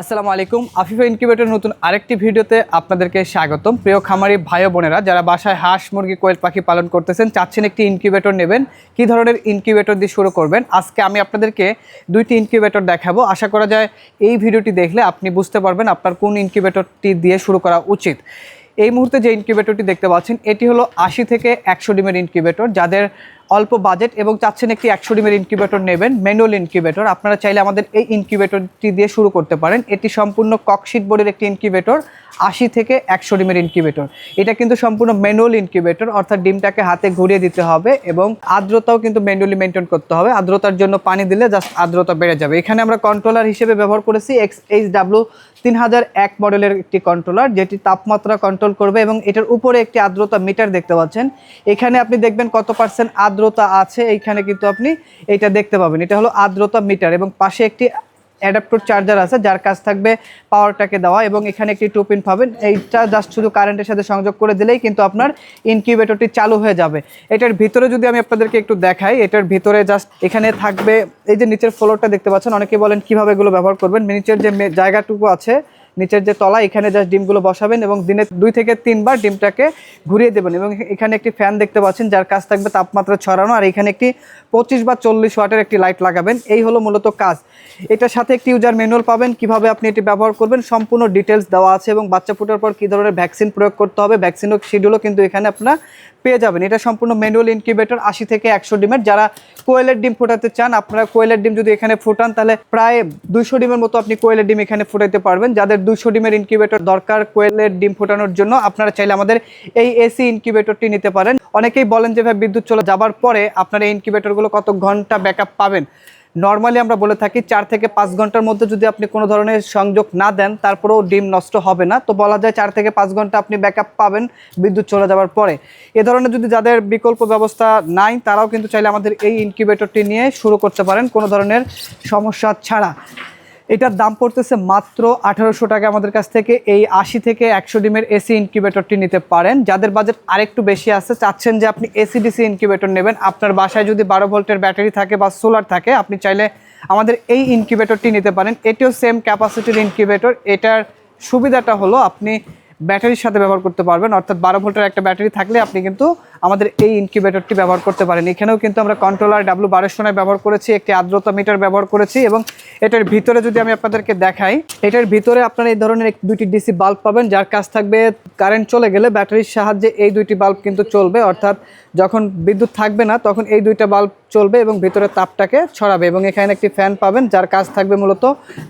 আসসালামু আলাইকুম। আফিফা ইনকিউবেটর নতুন আরেকটি ভিডিওতে আপনাদেরকে স্বাগতম। প্রিয় খামারি ভাই বোনেরা, যারা বাসায় হাঁস, মুরগি, কোয়েল পাখি পালন করতেছেন, চাচ্ছেন একটি ইনকিউবেটর নেবেন। কী ধরনের ইনকিউবেটর দিয়ে শুরু করবেন? আজকে আমি আপনাদেরকে দুইটি ইনকিউবেটর দেখাবো। আশা করা যায় এই ভিডিওটি দেখলে আপনি বুঝতে পারবেন আপনার কোন ইনকিউবেটরটি দিয়ে শুরু করা উচিত। এই মুহূর্তে যে ইনকিউবেটরটি দেখতে পাচ্ছেন, এটি হলো আশি থেকে একশো ডিমের ইনকিউবেটর যাদের অল্প বাজেট এবং চাচ্ছেন একটি একশো ডিমের ইনকিউবেটর নেবেন ম্যানুয়াল ইনকিউবেটর আপনারা চাইলে আমাদের এই ইনকিউবেটরটি দিয়ে শুরু করতে পারেন। এটি সম্পূর্ণ ককশিট বোর্ডের একটি ইনকিউবেটর আশি থেকে একশো ডিমের ইনকিউবেটর এটা কিন্তু সম্পূর্ণ ম্যানুয়াল ইনকিউবেটর অর্থাৎ ডিমটাকে হাতে ঘুরিয়ে দিতে হবে এবং আর্দ্রতাও কিন্তু ম্যানুয়ালি মেনটেন করতে হবে। আর্দ্রতার জন্য পানি দিলে জাস্ট আর্দ্রতা বেড়ে যাবে। এখানে আমরা কন্ট্রোলার হিসেবে ব্যবহার করেছি এক্স এইচ ডাব্লু তিন হাজার এক মডেলের একটি কন্ট্রোলার যেটি তাপমাত্রা কন্ট্রোল করবে এবং এটার উপরে একটি আর্দ্রতা মিটার দেখতে পাচ্ছেন। এখানে আপনি দেখবেন কত পার্সেন্ট আর্দ্রতা আছে, এইখানে কিন্তু আপনি এটা দেখতে পাবেন। এটা হলো আর্দ্রতা মিটার এবং পাশে একটি অ্যাডাপ্টর চার্জার আছে, যার কাজ থাকবে পাওয়ারটাকে দেওয়া এবং এখানে একটি টু পিন পাবেন। এইটা জাস্ট শুধু কারেন্টের সাথে সংযোগ করে দিলেই কিন্তু আপনার ইনকিউবেটরটি চালু হয়ে যাবে। এটার ভিতরে যদি আমি আপনাদেরকে একটু দেখাই, এটার ভিতরে জাস্ট এখানে থাকবে, এই যে নিচের ফ্লোরটা দেখতে পাচ্ছেন, অনেকে বলেন কীভাবে এগুলো ব্যবহার করবেন। নিচের যে জায়গাটুকু আছে নিচের যে তলা, এখানে জাস্ট ডিমগুলো বসাবেন এবং দিনে দুই থেকে তিনবার ডিমটাকে ঘুরিয়ে দেবেন এবং এখানে একটি ফ্যান দেখতে পাচ্ছেন, যার কাজ থাকবে তাপমাত্রা ছড়ানো আর এখানে একটি পঁচিশ বা চল্লিশ ওয়াটের একটি লাইট লাগাবেন। এই হলো মূলত কাজ। এটার সাথে একটি ইউজার ম্যানুয়াল পাবেন, কীভাবে আপনি এটি ব্যবহার করবেন সম্পূর্ণ ডিটেলস দেওয়া আছে এবং বাচ্চা ফুটার পর কী ধরনের ভ্যাকসিন প্রয়োগ করতে হবে ভ্যাকসিনও শিডিউলও কিন্তু এখানে আপনারা পেয়ে যাবেন। এটা সম্পূর্ণ ম্যানুয়াল ইনকিউবেটর আশি থেকে একশো ডিমের। যারা কোয়েলের ডিম ফোটাতে চান, আপনারা কোয়েলের ডিম যদি এখানে ফোটান, তাহলে প্রায় দুইশো ডিমের মতো আপনি কোয়েলের ডিম এখানে ফোটাতে পারবেন। যাদের দুইশো ডিমের ইনকিউবেটর দরকার কোয়েলের ডিম ফোটানোর জন্য। আপনারা চাইলে আমাদের এই এসি ইনকিউবেটরটি নিতে পারেন। অনেকেই বলেন যে, ভাই, বিদ্যুৎ চলে যাবার পরে আপনার এই ইনকিউবেটরগুলো কত ঘণ্টা ব্যাকআপ পাবেন? নর্মালি আমরা বলে থাকি, চার থেকে পাঁচ ঘণ্টার মধ্যে যদি আপনি কোনো ধরনের সংযোগ না দেন, তারপরেও ডিম নষ্ট হবে না। তো বলা যায়, চার থেকে পাঁচ ঘণ্টা আপনি ব্যাকআপ পাবেন বিদ্যুৎ চলে যাওয়ার পরে। এ ধরনের যদি যাদের বিকল্প ব্যবস্থা নাই, তারাও কিন্তু চাইলে আমাদের এই ইনকিউবেটরটি নিয়ে শুরু করতে পারেন কোনো ধরনের সমস্যা ছাড়া। এটার দাম পড়তেছে মাত্র আঠারোশো টাকা আমাদের কাছ থেকে। এই আশি থেকে একশো ডিমের এসি ইনকিউবেটরটি নিতে পারেন। যাদের বাজেট আরেকটু বেশি আছে, চাচ্ছেন যে আপনি এসি ডিসি ইনকিউবেটর নেবেন। আপনার বাসায় যদি বারো ভোল্টের ব্যাটারি থাকে বা সোলার থাকে, আপনি চাইলে আমাদের এই ইনকিউবেটরটি নিতে পারেন। এটিও সেম ক্যাপাসিটির ইনকিউবেটর এটার সুবিধাটা হলো আপনি ব্যাটারির সাথে ব্যবহার করতে পারবেন। অর্থাৎ বারো ভোল্টের একটা ব্যাটারি থাকলে আপনি কিন্তু আমাদের এই ইনকিউবেটরটি ব্যবহার করতে পারেন। এখানেও কিন্তু আমরা কন্ট্রোলার ডাব্লু বারোশো নয় ব্যবহার করেছি, একটি আর্দ্রতা মিটার ব্যবহার করেছি এবং এটার ভিতরে যদি আমি আপনাদেরকে দেখাই, এটার ভিতরে আপনারা এই ধরনের দুইটি ডিসি বাল্ব পাবেন, যার কাজ থাকবে কারেন্ট চলে গেলে ব্যাটারির সাহায্যে এই দুইটি বাল্ব কিন্তু চলবে। অর্থাৎ যখন বিদ্যুৎ থাকবে না, তখন এই দুইটা বাল্ব চলবে এবং ভিতরে তাপটাকে ছড়াবে এবং এখানে একটি ফ্যান পাবেন, যার কাজ থাকবে মূলত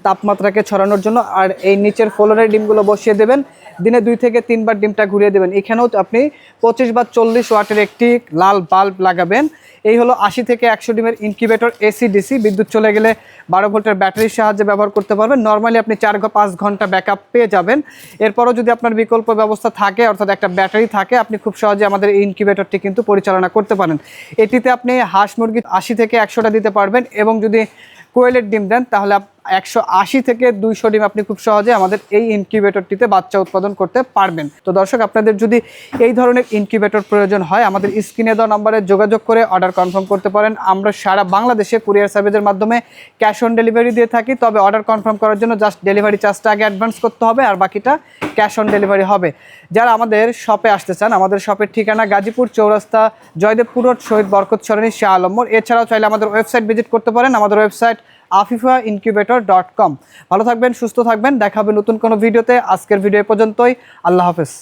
তাপমাত্রাকে ছড়ানোর জন্য। আর এই নিচের ফ্লোরের ডিমগুলো বসিয়ে দেবেন। দিনে দুই থেকে তিনবার ডিমটা ঘুরিয়ে দেবেন। এখানেও আপনি পঁচিশ বা চল্লিশ ওয়াটের একটি লাল বাল্ব লাগাবেন। এই হলো আশি থেকে একশো ডিমের ইনকিউবেটর এসি ডিসি বিদ্যুৎ চলে গেলে বারো ভোল্টের ব্যাটারির সাহায্যে ব্যবহার করতে পারবেন। নর্মালি আপনি চার পাঁচ ঘণ্টা ব্যাকআপ পেয়ে যাবেন। এরপরও যদি আপনার বিকল্প ব্যবস্থা থাকে, অর্থাৎ একটা ব্যাটারি থাকে, আপনি খুব সহজে আমাদের এই ইনকিউবেটরটি কিন্তু পরিচালনা করতে পারেন। এটিতে আপনি হাঁস মুরগি আশি থেকে একশোটা দিতে পারবেন এবং যদি কোয়েলের ডিম দেন, তাহলে একশো আশি থেকে দুইশো ডিম আপনি খুব সহজে আমাদের এই ইনকিউবেটরটিতে বাচ্চা উৎপাদন করতে পারবেন। তো দর্শক, আপনাদের যদি এই ধরনের ইনকিউবেটর প্রয়োজন হয়, আমাদের স্ক্রিনে দেওয়া নম্বরে যোগাযোগ করে অর্ডার কনফার্ম করতে পারেন। আমরা সারা বাংলাদেশে কুরিয়ার সার্ভিসের মাধ্যমে ক্যাশ অন ডেলিভারি দিয়ে থাকি, তবে অর্ডার কনফার্ম করার জন্য জাস্ট ডেলিভারি চার্জটা আগে অ্যাডভান্স করতে হবে আর বাকিটা ক্যাশ অন ডেলিভারি হবে। যারা আমাদের শপে আসতে চান, আমাদের শপের ঠিকানা গাজীপুর চৌরাস্তা, জয়দেবপুর রোড, শহীদ বরকত সরণি, শাহ আলম্বর এছাড়াও চাইলে আমাদের ওয়েবসাইট ভিজিট করতে পারেন। আমাদের website Afifa incubator dot com. ভালো থাকবেন, সুস্থ থাকবেন। দেখা হবে নতুন কোনো ভিডিওতে। আজকের ভিডিও পর্যন্তই। আল্লাহ হাফেজ।